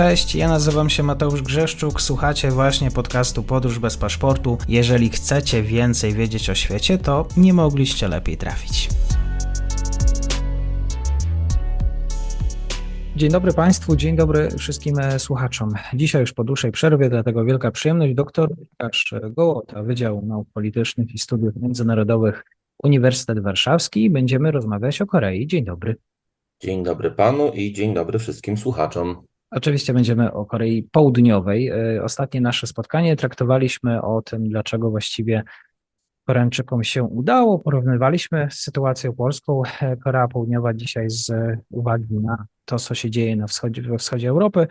Cześć, ja nazywam się Mateusz Grzeszczuk, słuchacie właśnie podcastu Podróż bez paszportu. Jeżeli chcecie więcej wiedzieć o świecie, to nie mogliście lepiej trafić. Dzień dobry Państwu, dzień dobry wszystkim e, słuchaczom. Dzisiaj już po dłuższej przerwie, dlatego wielka przyjemność. Doktor Łukasz Gołota, Wydział Nauk Politycznych i Studiów Międzynarodowych Uniwersytet Warszawski. Będziemy rozmawiać o Korei. Dzień dobry. Dzień dobry panu i dzień dobry wszystkim słuchaczom. Oczywiście będziemy o Korei Południowej. E, ostatnie nasze spotkanie traktowaliśmy o tym, dlaczego właściwie Koreańczykom się udało. Porównywaliśmy sytuację polską. E, Korea Południowa dzisiaj z uwagi na to, co się dzieje na wschodzie, we wschodzie Europy,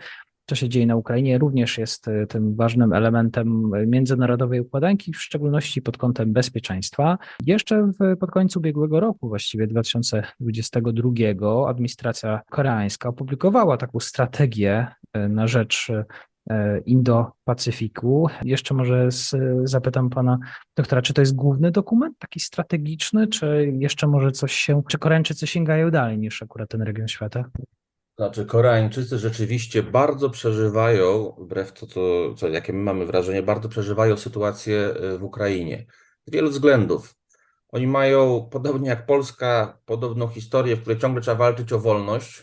co się dzieje na Ukrainie, również jest e, tym ważnym elementem międzynarodowej układanki, w szczególności pod kątem bezpieczeństwa. Jeszcze w, pod końcu ubiegłego roku, właściwie 2022, administracja koreańska opublikowała taką strategię e, na rzecz e, Indo-Pacyfiku. Jeszcze może z, zapytam pana doktora, czy to jest główny dokument, taki strategiczny, czy jeszcze może coś się, czy Koreańczycy sięgają dalej niż akurat ten region świata? Znaczy, Koreańczycy rzeczywiście bardzo przeżywają, wbrew to, co, co, jakie my mamy wrażenie, bardzo przeżywają sytuację y, w Ukrainie. Z wielu względów. Oni mają, podobnie jak Polska, podobną historię, w której ciągle trzeba walczyć o wolność,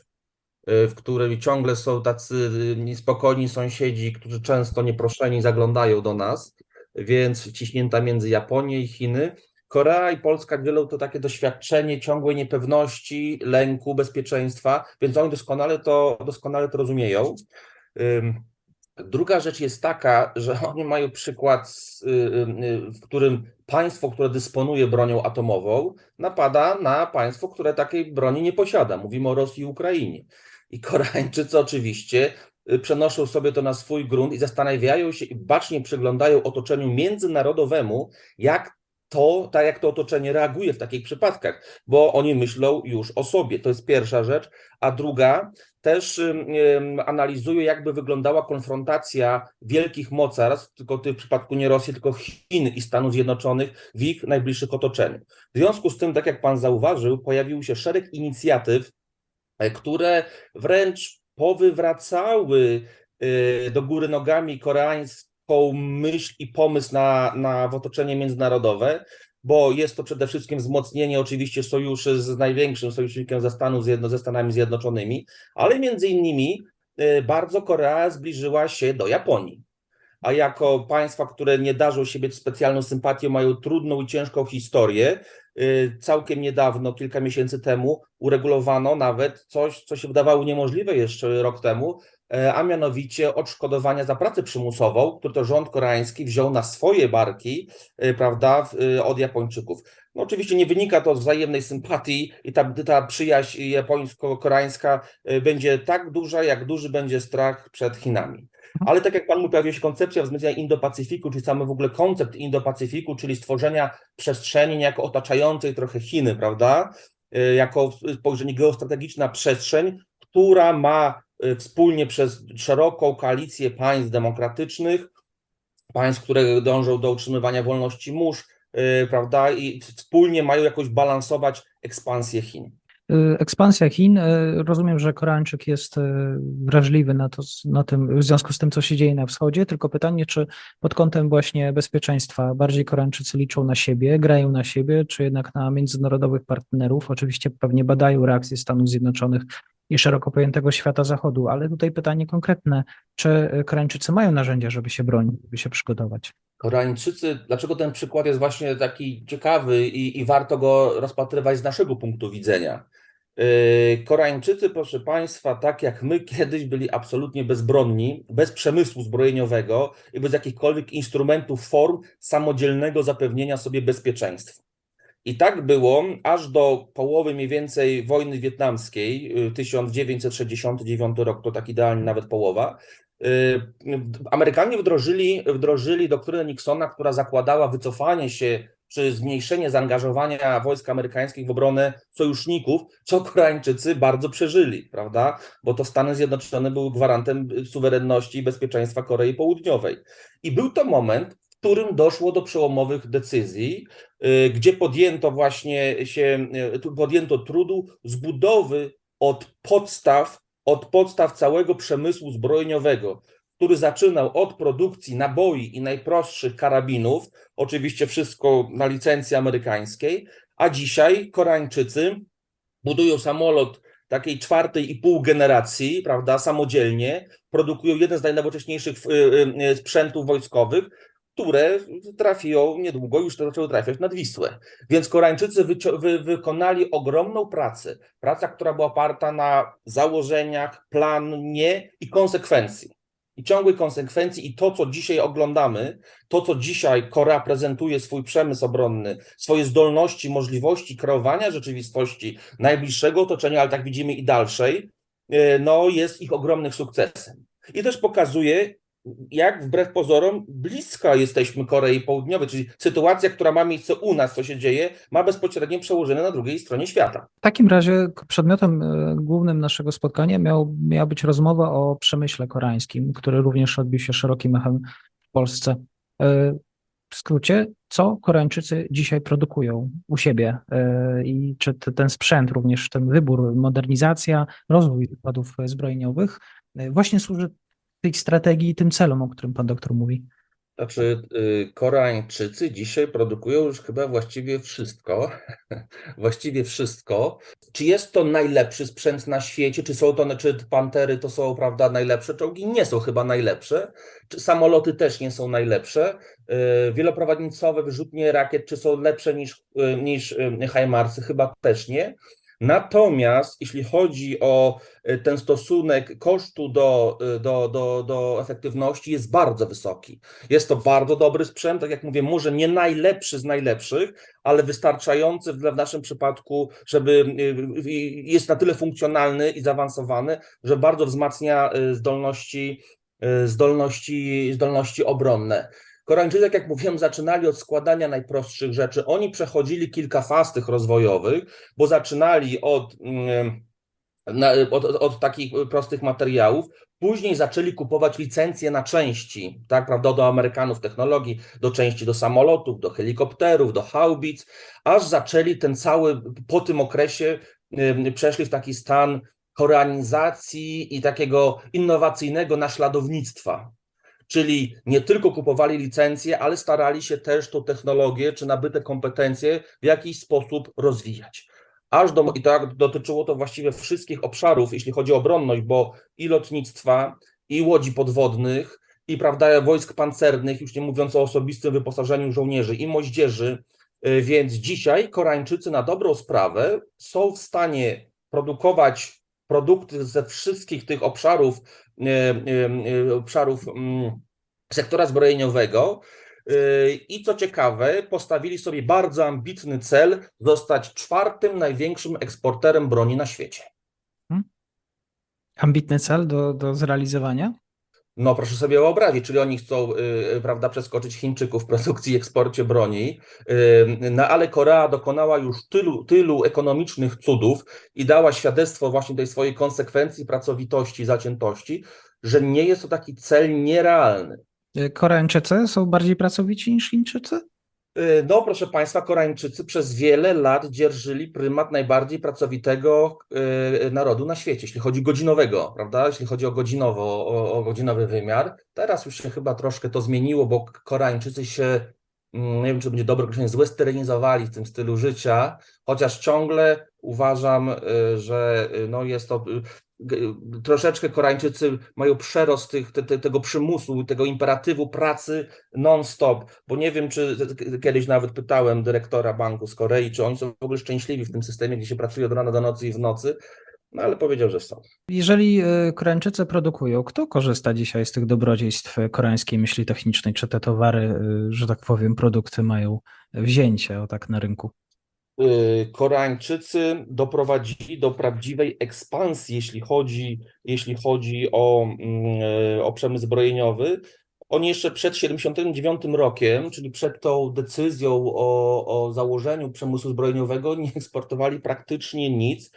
y, w której ciągle są tacy niespokojni sąsiedzi, którzy często nieproszeni zaglądają do nas, więc ciśnięta między Japonię i Chiny. Korea i Polska dzielą to takie doświadczenie ciągłej niepewności, lęku, bezpieczeństwa, więc oni doskonale to, doskonale to rozumieją. Druga rzecz jest taka, że oni mają przykład, y, y, w którym państwo, które dysponuje bronią atomową, napada na państwo, które takiej broni nie posiada. Mówimy o Rosji i Ukrainie. I Koreańczycy oczywiście y, przenoszą sobie to na swój grunt i zastanawiają się i bacznie przyglądają otoczeniu międzynarodowemu, jak to, tak jak to otoczenie reaguje w takich przypadkach, bo oni myślą już o sobie. To jest pierwsza rzecz. A druga, też analizują, jakby wyglądała konfrontacja wielkich mocarstw, tylko w przypadku nie Rosji, tylko Chin i Stanów Zjednoczonych w ich najbliższych otoczeniu. W związku z tym, tak jak pan zauważył, pojawił się szereg inicjatyw, e, które wręcz powywracały e, do góry nogami koreańskie myśl i pomysł na, na w otoczenie międzynarodowe, bo jest to przede wszystkim wzmocnienie oczywiście sojuszy z największym sojusznikiem ze, Stanów, ze Stanami Zjednoczonymi, ale między innymi y, bardzo Korea zbliżyła się do Japonii. A jako państwa, które nie darzą siebie specjalną sympatią, mają trudną i ciężką historię, y, całkiem niedawno, kilka miesięcy temu, uregulowano nawet coś, co się wydawało niemożliwe jeszcze rok temu, a mianowicie odszkodowania za pracę przymusową, które to rząd koreański wziął na swoje barki, e, prawda, e, od Japończyków. No oczywiście nie wynika to z wzajemnej sympatii i ta, ta przyjaźń japońsko-koreańska będzie tak duża, jak duży będzie strach przed Chinami. Mhm. Ale tak jak Pan mówił, pojawiła się koncepcja wzmocnienia Indo-Pacyfiku, czyli sam w ogóle koncept Indo-Pacyfiku, czyli stworzenia przestrzeni niejako otaczającej trochę Chiny, prawda? Jako spojrzenie geostrategiczna przestrzeń, która ma wspólnie przez szeroką koalicję państw demokratycznych, państw, które dążą do utrzymywania wolności mórz, y, prawda, i wspólnie mają jakoś balansować ekspansję Chin. Y, ekspansja Chin. Rozumiem, że Koreańczyk jest wrażliwy na, to, na tym, w związku z tym, co się dzieje na wschodzie. Tylko pytanie, czy pod kątem właśnie bezpieczeństwa bardziej Koreańczycy liczą na siebie, grają na siebie, czy jednak na międzynarodowych partnerów? Oczywiście pewnie badają reakcję Stanów Zjednoczonych i szeroko pojętego świata zachodu. Ale tutaj pytanie konkretne, czy Koreańczycy mają narzędzia, żeby się bronić, żeby się przygotować? Koreańczycy, dlaczego ten przykład jest właśnie taki ciekawy i, i warto go rozpatrywać z naszego punktu widzenia? Yy, Koreańczycy, proszę Państwa, tak jak my kiedyś byli absolutnie bezbronni, bez przemysłu zbrojeniowego i bez jakichkolwiek instrumentów, form samodzielnego zapewnienia sobie bezpieczeństwa. I tak było aż do połowy mniej więcej wojny wietnamskiej, 1969 y, rok, to tak idealnie nawet połowa. Y, Amerykanie wdrożyli, wdrożyli doktrynę Nixona, która zakładała wycofanie się czy zmniejszenie zaangażowania wojsk amerykańskich w obronę sojuszników, co Koreańczycy bardzo przeżyli, prawda? Bo to Stany Zjednoczone były gwarantem suwerenności i bezpieczeństwa Korei Południowej. I był to moment, którym doszło do przełomowych decyzji, y, gdzie podjęto właśnie się, y, podjęto trudu zbudowy od podstaw od podstaw całego przemysłu zbrojeniowego, który zaczynał od produkcji naboi i najprostszych karabinów, oczywiście wszystko na licencji amerykańskiej, a dzisiaj Koreańczycy budują samolot takiej czwartej i pół generacji, prawda, samodzielnie, produkują jeden z najnowocześniejszych y, sprzętów wojskowych, które trafią niedługo, już zaczęły trafiać nad Wisłę. Więc Koreańczycy wy- wykonali ogromną pracę. Praca, która była oparta na założeniach, planie i konsekwencji. I ciągłej konsekwencji, i to, co dzisiaj oglądamy, to, co dzisiaj Korea prezentuje swój przemysł obronny, swoje zdolności, możliwości kreowania rzeczywistości najbliższego otoczenia, ale tak widzimy i dalszej, e, no jest ich ogromnym sukcesem. I też pokazuje, jak wbrew pozorom blisko jesteśmy Korei Południowej, czyli sytuacja, która ma miejsce u nas, co się dzieje, ma bezpośrednie przełożenie na drugiej stronie świata. W takim razie przedmiotem e, głównym naszego spotkania miał, miała być rozmowa o przemyśle koreańskim, który również odbił się szerokim echem w Polsce. E, W skrócie, co Koreańczycy dzisiaj produkują u siebie e, i czy ten sprzęt, również ten wybór, modernizacja, rozwój układów zbrojeniowych właśnie służy tej strategii i tym celom, o którym pan doktor mówi. Znaczy, Koreańczycy dzisiaj produkują już chyba właściwie wszystko. Właściwie wszystko. Czy jest to najlepszy sprzęt na świecie? Czy są to, czy Pantery to są, prawda, najlepsze czołgi? Nie są chyba najlepsze. Czy samoloty też nie są najlepsze? Y, Wieloprowadnicowe wyrzutnie rakiet, czy są lepsze niż, y, niż y, HIMARSy? Chyba też nie. Natomiast jeśli chodzi o y, ten stosunek kosztu do, y, do, do, do efektywności, jest bardzo wysoki. Jest to bardzo dobry sprzęt, tak jak mówię, może nie najlepszy z najlepszych, ale wystarczający w, w naszym przypadku, żeby y, jest na tyle funkcjonalny i zaawansowany, że bardzo wzmacnia zdolności, zdolności, zdolności obronne. Koreańczycy, tak jak mówiłem, zaczynali od składania najprostszych rzeczy. Oni przechodzili kilka faz tych rozwojowych, bo zaczynali od, mm, od, od, od takich prostych materiałów, później zaczęli kupować licencje na części, tak, prawda, do Amerykanów technologii, do części do samolotów, do helikopterów, do haubic, aż zaczęli ten cały, po tym okresie przeszli w taki stan koreanizacji i takiego innowacyjnego naśladownictwa. Czyli nie tylko kupowali licencje, ale starali się też tą technologię czy nabyte kompetencje w jakiś sposób rozwijać. Aż do, i tak dotyczyło to właściwie wszystkich obszarów, jeśli chodzi o obronność, bo i lotnictwa, i łodzi podwodnych, i prawda, wojsk pancernych, już nie mówiąc o osobistym wyposażeniu żołnierzy i moździerzy. Y, Więc dzisiaj Koreańczycy na dobrą sprawę są w stanie produkować produkty ze wszystkich tych obszarów, y, y, y, obszarów mm, sektora zbrojeniowego. I co ciekawe, postawili sobie bardzo ambitny cel zostać czwartym największym eksporterem broni na świecie. Ambitny cel do, do zrealizowania? No, proszę sobie wyobrazić, czyli oni chcą, y, prawda, przeskoczyć Chińczyków w produkcji i eksporcie broni, y, no ale Korea dokonała już tylu, tylu ekonomicznych cudów i dała świadectwo właśnie tej swojej konsekwencji, pracowitości, zaciętości, że nie jest to taki cel nierealny. Koreańczycy są bardziej pracowici niż Chińczycy? Y, No, proszę Państwa, Koreańczycy przez wiele lat dzierżyli prymat najbardziej pracowitego y, narodu na świecie, jeśli chodzi godzinowego, prawda? Jeśli chodzi o godzinowo, o, o godzinowy wymiar. Teraz już się chyba troszkę to zmieniło, bo Koreańczycy się, mm, nie wiem, czy będzie dobre określenie, złesterinizowali w tym stylu życia, chociaż ciągle uważam, y, że no jest to troszeczkę Koreańczycy mają przerost tych, te, te, tego przymusu, tego imperatywu pracy non-stop, bo nie wiem, czy kiedyś nawet pytałem dyrektora banku z Korei, czy oni są w ogóle szczęśliwi w tym systemie, gdzie się pracuje od rana do nocy i w nocy, no ale powiedział, że są. Jeżeli y, Koreańczycy produkują, kto korzysta dzisiaj z tych dobrodziejstw koreańskiej myśli technicznej? Czy te towary, y, że tak powiem, produkty mają wzięcie o tak na rynku? Y, Koreańczycy doprowadzili do prawdziwej ekspansji, jeśli chodzi, jeśli chodzi o, mm, o przemysł zbrojeniowy. Oni jeszcze przed 79 rokiem, czyli przed tą decyzją o, o założeniu przemysłu zbrojeniowego, nie eksportowali praktycznie nic.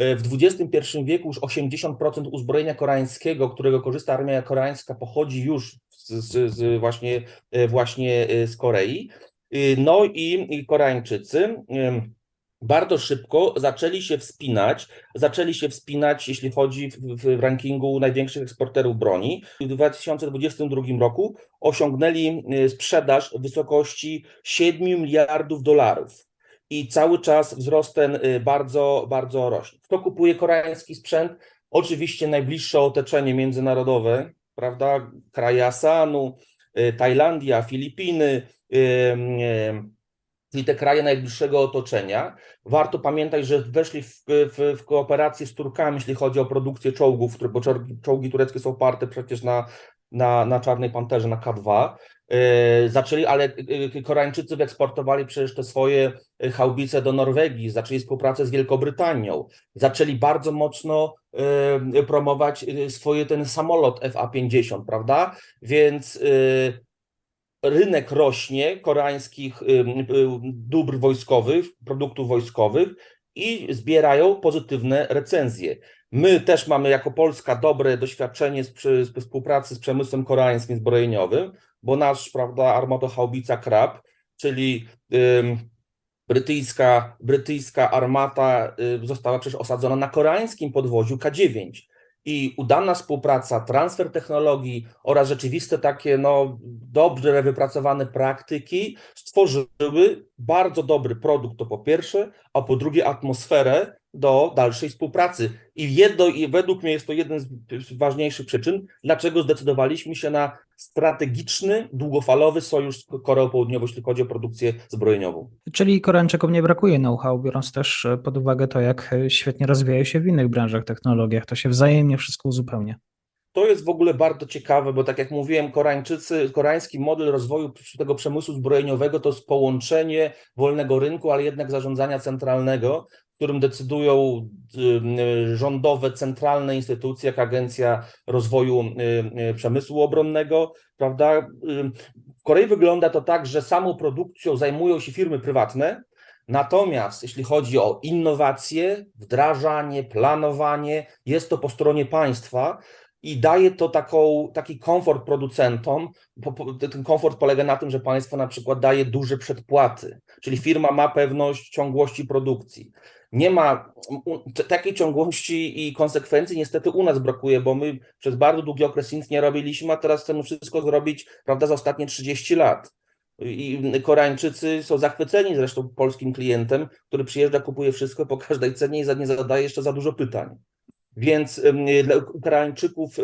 Y, W XXI wieku już 80% uzbrojenia koreańskiego, którego korzysta armia koreańska, pochodzi już z, z, z właśnie, y, właśnie z Korei. Y, No i, Koreańczycy ym, bardzo szybko zaczęli się wspinać, zaczęli się wspinać, jeśli chodzi w, w rankingu największych eksporterów broni. W 2022 roku osiągnęli y, sprzedaż w wysokości 7 miliardów dolarów. I cały czas wzrost ten y, bardzo, bardzo rośnie. Kto kupuje koreański sprzęt? Oczywiście najbliższe otoczenie międzynarodowe, prawda? Kraje ASEANu, y, Tajlandia, Filipiny, czyli te kraje najbliższego otoczenia. Warto pamiętać, że weszli w, w, w kooperację z Turkami, jeśli chodzi o produkcję czołgów, bo czołgi tureckie są oparte przecież na, na, na Czarnej Panterze, na K2. Yy, zaczęli, ale yy, Koreańczycy wyeksportowali przecież te swoje haubice do Norwegii, zaczęli współpracę z Wielkobrytanią, zaczęli bardzo mocno yy, promować swoje ten samolot FA-50, prawda? Więc rynek rośnie koreańskich dóbr wojskowych, produktów wojskowych i zbierają pozytywne recenzje. My też mamy jako Polska dobre doświadczenie z, z współpracy z przemysłem koreańskim zbrojeniowym, bo nasz, prawda, armatochaubica Krab, czyli brytyjska, brytyjska armata y, została przecież osadzona na koreańskim podwoziu K9 i udana współpraca, transfer technologii oraz rzeczywiste takie no, dobrze wypracowane praktyki stworzyły bardzo dobry produkt, to po pierwsze, a po drugie atmosferę do dalszej współpracy. I, jedno, i według mnie jest to jeden z ważniejszych przyczyn, dlaczego zdecydowaliśmy się na strategiczny, długofalowy sojusz z Koreą Południową, jeśli chodzi o produkcję zbrojeniową. Czyli Koreańczykom nie brakuje know-how, biorąc też pod uwagę to, jak świetnie rozwijają się w innych branżach, technologiach. To się wzajemnie wszystko uzupełnia. To jest w ogóle bardzo ciekawe, bo tak jak mówiłem, Koreańczycy, koreański model rozwoju tego przemysłu zbrojeniowego to jest połączenie wolnego rynku, ale jednak zarządzania centralnego, w którym decydują y, rządowe, centralne instytucje, jak Agencja Rozwoju y, y, Przemysłu Obronnego, prawda? W Korei wygląda to tak, że samą produkcją zajmują się firmy prywatne, Natomiast jeśli chodzi o innowacje, wdrażanie, planowanie, jest to po stronie państwa, i daje to taką, taki komfort producentom. Ten komfort polega na tym, że państwo na przykład daje duże przedpłaty, czyli firma ma pewność ciągłości produkcji. Nie ma takiej ciągłości i konsekwencji niestety u nas brakuje, bo my przez bardzo długi okres nic nie robiliśmy, a teraz chcemy wszystko zrobić prawda, za ostatnie 30 lat. I Koreańczycy są zachwyceni zresztą polskim klientem, który przyjeżdża, kupuje wszystko po każdej cenie i nie zadaje jeszcze za dużo pytań. Więc dla Ukraińczyków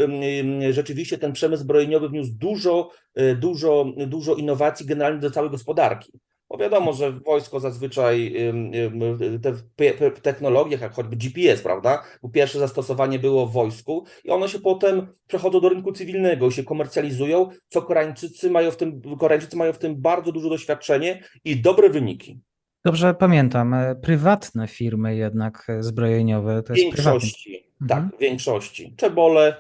rzeczywiście ten przemysł zbrojeniowy wniósł dużo, e, dużo, dużo innowacji generalnie do całej gospodarki. Bo wiadomo, że wojsko zazwyczaj te technologiach, jak choćby GPS, prawda? Bo pierwsze zastosowanie było w wojsku i one się potem przechodzą do rynku cywilnego i się komercjalizują, co Koreańczycy mają w tym, Koreańczycy mają w tym bardzo duże doświadczenie i dobre wyniki. Dobrze pamiętam, e, prywatne firmy jednak e, zbrojeniowe to jest większości, prywatne. tak, mhm. w większości. Czebole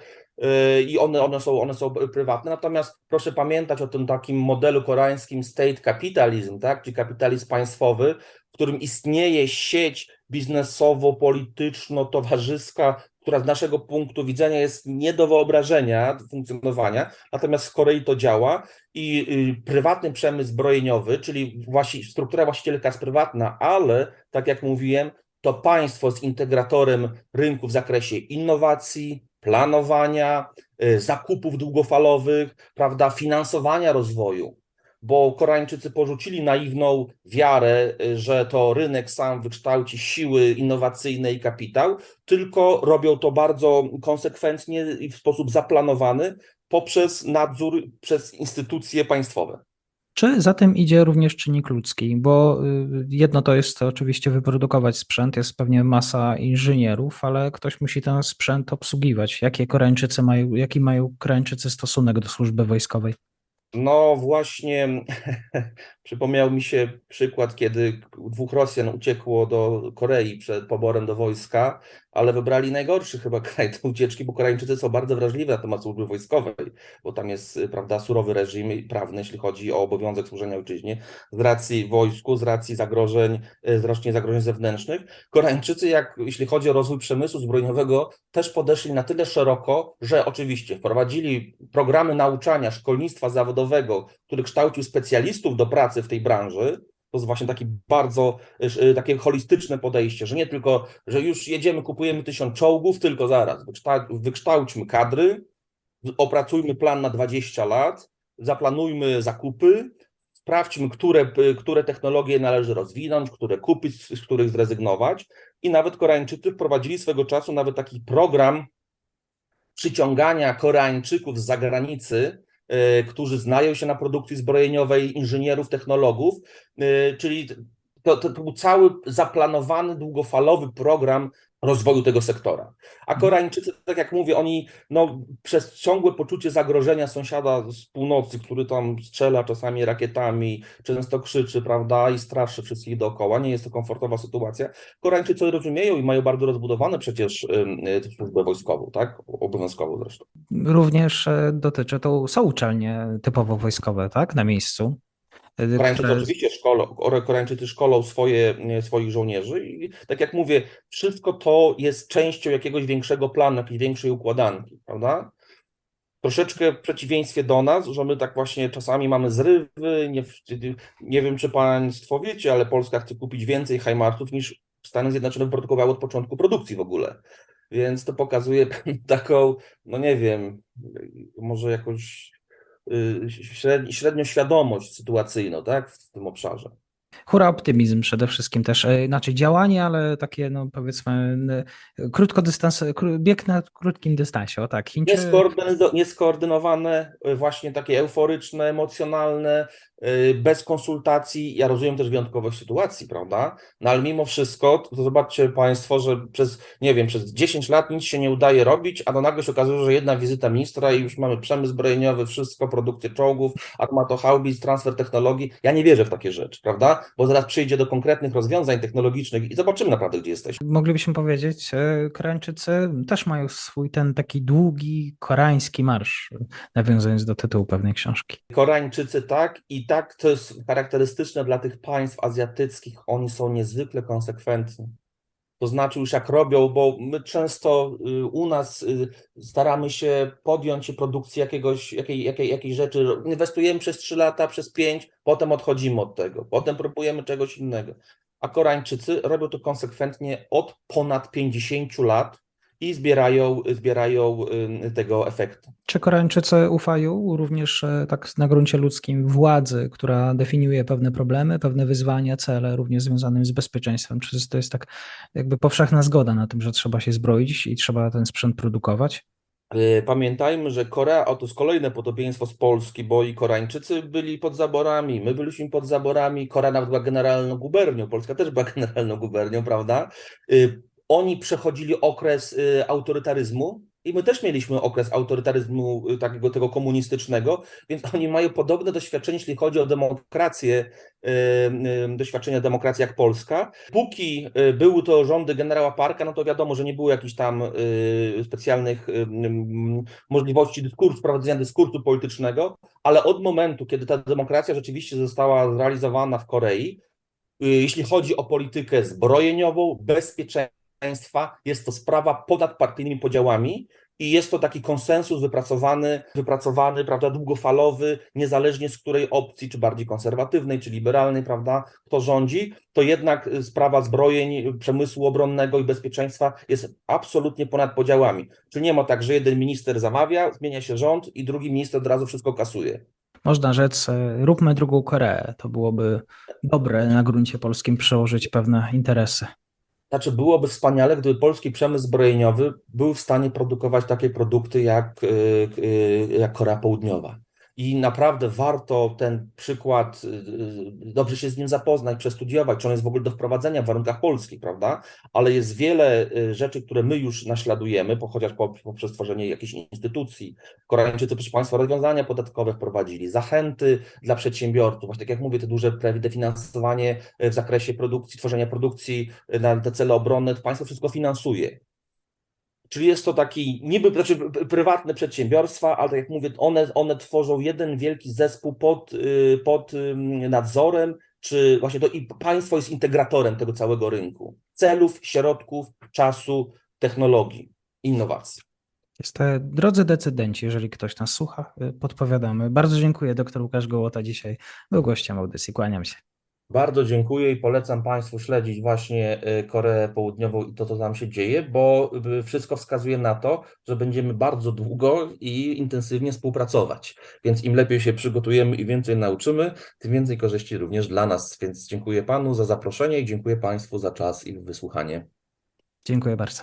i one, one, są, one są prywatne, natomiast proszę pamiętać o tym takim modelu koreańskim state capitalism, tak, czyli kapitalizm państwowy, w którym istnieje sieć biznesowo-polityczno-towarzyska, która z naszego punktu widzenia jest nie do wyobrażenia funkcjonowania, natomiast w Korei to działa. I y, prywatny przemysł zbrojeniowy, czyli właści, struktura właścicielska jest prywatna, ale tak jak mówiłem, to państwo jest integratorem rynku w zakresie innowacji, planowania, y, zakupów długofalowych, prawda, finansowania rozwoju bo Koreańczycy porzucili naiwną wiarę, y, że to rynek sam wykształci siły innowacyjne i kapitał, tylko robią to bardzo konsekwentnie i w sposób zaplanowany poprzez nadzór przez instytucje państwowe. Czy za tym idzie również czynnik ludzki? Bo y, jedno to jest oczywiście wyprodukować sprzęt, jest pewnie masa inżynierów, ale ktoś musi ten sprzęt obsługiwać. Jakie Koreańczycy mają, jaki mają Koreańczycy stosunek do służby wojskowej? No właśnie, przypomniał mi się przykład, kiedy dwóch Rosjan uciekło do Korei przed poborem do wojska, ale wybrali najgorszy chyba kraj do ucieczki, bo Koreańczycy są bardzo wrażliwi na temat służby wojskowej, bo tam jest prawda, surowy reżim prawny, jeśli chodzi o obowiązek służenia ojczyźnie, z racji wojsku, z racji zagrożeń, z racji zagrożeń zewnętrznych. Koreańczycy, jak jeśli chodzi o rozwój przemysłu zbrojeniowego, też podeszli na tyle szeroko, że oczywiście wprowadzili programy nauczania szkolnictwa zawodowego, który kształcił specjalistów do pracy w tej branży, To jest właśnie taki bardzo y, takie holistyczne podejście, że nie tylko, że już jedziemy, kupujemy tysiąc czołgów, tylko zaraz wykształ- wykształćmy kadry, opracujmy plan na 20 lat, zaplanujmy zakupy, sprawdźmy, które, które technologie należy rozwinąć, które kupić, z których zrezygnować. I nawet Koreańczycy wprowadzili swego czasu nawet taki program przyciągania Koreańczyków z zagranicy, którzy znają się na produkcji zbrojeniowej, inżynierów, technologów, e, czyli to, to był cały zaplanowany, długofalowy program rozwoju tego sektora. A Koreańczycy, tak jak mówię, oni no, przez ciągłe poczucie zagrożenia sąsiada z północy, który tam strzela czasami rakietami, często krzyczy, prawda, i straszy wszystkich dookoła, nie jest to komfortowa sytuacja. Koreańczycy rozumieją i mają bardzo rozbudowane przecież y, służbę wojskową, tak, obowiązkową zresztą. Również e, dotyczy to, są uczelnie typowo wojskowe, tak, na miejscu. Koreańczycy oczywiście szkolą, Kore- Koreańczycy szkolą swoje, e, swoich żołnierzy i tak jak mówię, wszystko to jest częścią jakiegoś większego planu, jakiejś większej układanki, prawda? Troszeczkę w przeciwieństwie do nas, że my tak właśnie czasami mamy zrywy, nie, nie wiem czy Państwo wiecie, ale Polska chce kupić więcej Heimarsów niż Stany Zjednoczone wyprodukowały od początku produkcji w ogóle. Więc to pokazuje taką, no nie wiem, może jakąś y, średni, średnią świadomość sytuacyjną, tak, w tym obszarze. Hura optymizm przede wszystkim też, e, znaczy działanie, ale takie no powiedzmy krótkodystans, kró- bieg na krótkim dystansie, o tak. Chińczy, Nieskoordyno- Nieskoordynowane, y, właśnie takie euforyczne, emocjonalne, y, bez konsultacji. Ja rozumiem też wyjątkowość sytuacji, prawda? No ale mimo wszystko, to zobaczcie Państwo, że przez, nie wiem, przez 10 lat nic się nie udaje robić, a to nagle się okazuje, że jedna wizyta ministra i już mamy przemysł zbrojeniowy, wszystko, produkcję czołgów, armatohaubic, transfer technologii. Ja nie wierzę w takie rzeczy, prawda? Bo zaraz przyjdzie do konkretnych rozwiązań technologicznych i zobaczymy naprawdę, gdzie jesteśmy. moglibyśmy powiedzieć, e, Koreańczycy też mają swój ten taki długi koreański marsz, nawiązując do tytułu pewnej książki. Koreańczycy tak i tak to jest charakterystyczne dla tych państw azjatyckich, oni są niezwykle konsekwentni. To znaczy już jak robią, bo my często y, u nas y, staramy się podjąć się produkcji jakiegoś, jakiej, jakiej, jakiejś rzeczy, inwestujemy przez 3 lata, przez 5, potem odchodzimy od tego, potem próbujemy czegoś innego. A Koreańczycy robią to konsekwentnie od ponad 50 lat i zbierają, zbierają y, tego efekty. Czy Koreańczycy ufają również e, tak na gruncie ludzkim władzy, która definiuje pewne problemy, pewne wyzwania, cele, również związane z bezpieczeństwem? Czy to jest tak jakby powszechna zgoda na tym, że trzeba się zbroić i trzeba ten sprzęt produkować? Y, Pamiętajmy, że Korea, o to jest kolejne podobieństwo z Polski, bo i Koreańczycy byli pod zaborami, my byliśmy pod zaborami, Korea nawet była generalną gubernią, Polska też była generalną gubernią, prawda? Oni przechodzili okres y, autorytaryzmu i my też mieliśmy okres autorytaryzmu y, takiego tego komunistycznego, więc oni mają podobne doświadczenie, jeśli chodzi o demokrację, y, doświadczenia demokracji jak Polska. Póki były to rządy generała Parka, no to wiadomo, że nie było jakichś tam specjalnych możliwości dyskursu, prowadzenia dyskursu politycznego, ale od momentu, kiedy ta demokracja rzeczywiście została zrealizowana w Korei, jeśli chodzi o politykę zbrojeniową, bezpieczeństwa, jest to sprawa ponad partyjnymi podziałami i jest to taki konsensus wypracowany, wypracowany, prawda, długofalowy, niezależnie z której opcji, czy bardziej konserwatywnej, czy liberalnej, prawda, kto rządzi, to jednak y, sprawa zbrojeń, przemysłu obronnego i bezpieczeństwa jest absolutnie ponad podziałami. Czyli nie ma tak, że jeden minister zamawia, zmienia się rząd i drugi minister od razu wszystko kasuje. Można rzec, e, róbmy drugą Koreę. To byłoby dobre na gruncie polskim przełożyć pewne interesy. Znaczy, byłoby wspaniale, gdyby polski przemysł zbrojeniowy był w stanie produkować takie produkty jak, y, y, jak Korea Południowa. I naprawdę warto ten przykład, y, y, dobrze się z nim zapoznać, przestudiować, czy on jest w ogóle do wprowadzenia w warunkach polskich, prawda? Ale jest wiele y, rzeczy, które my już naśladujemy, chociaż po- poprzez tworzenie jakichś instytucji. Koreańczycy, proszę Państwa, rozwiązania podatkowe wprowadzili, zachęty dla przedsiębiorców, właśnie tak jak mówię, te duże dofinansowanie w zakresie produkcji, tworzenia produkcji na te cele obronne, to państwo wszystko finansuje. Czyli jest to taki niby znaczy prywatne przedsiębiorstwa, ale tak jak mówię, one, one tworzą jeden wielki zespół pod, y, pod nadzorem, czy właśnie to i państwo jest integratorem tego całego rynku. Celów, środków, czasu, technologii, innowacji. Jest, e, drodzy decydenci, jeżeli ktoś nas słucha, e, podpowiadamy. Bardzo dziękuję. Dr Łukasz Gołota dzisiaj był gościem audycji. Kłaniam się. Bardzo dziękuję i polecam Państwu śledzić właśnie y, Koreę Południową i to, co tam się dzieje, bo y, wszystko wskazuje na to, że będziemy bardzo długo i intensywnie współpracować. Więc im lepiej się przygotujemy i więcej nauczymy, tym więcej korzyści również dla nas. Więc dziękuję Panu za zaproszenie i dziękuję Państwu za czas i wysłuchanie. Dziękuję bardzo.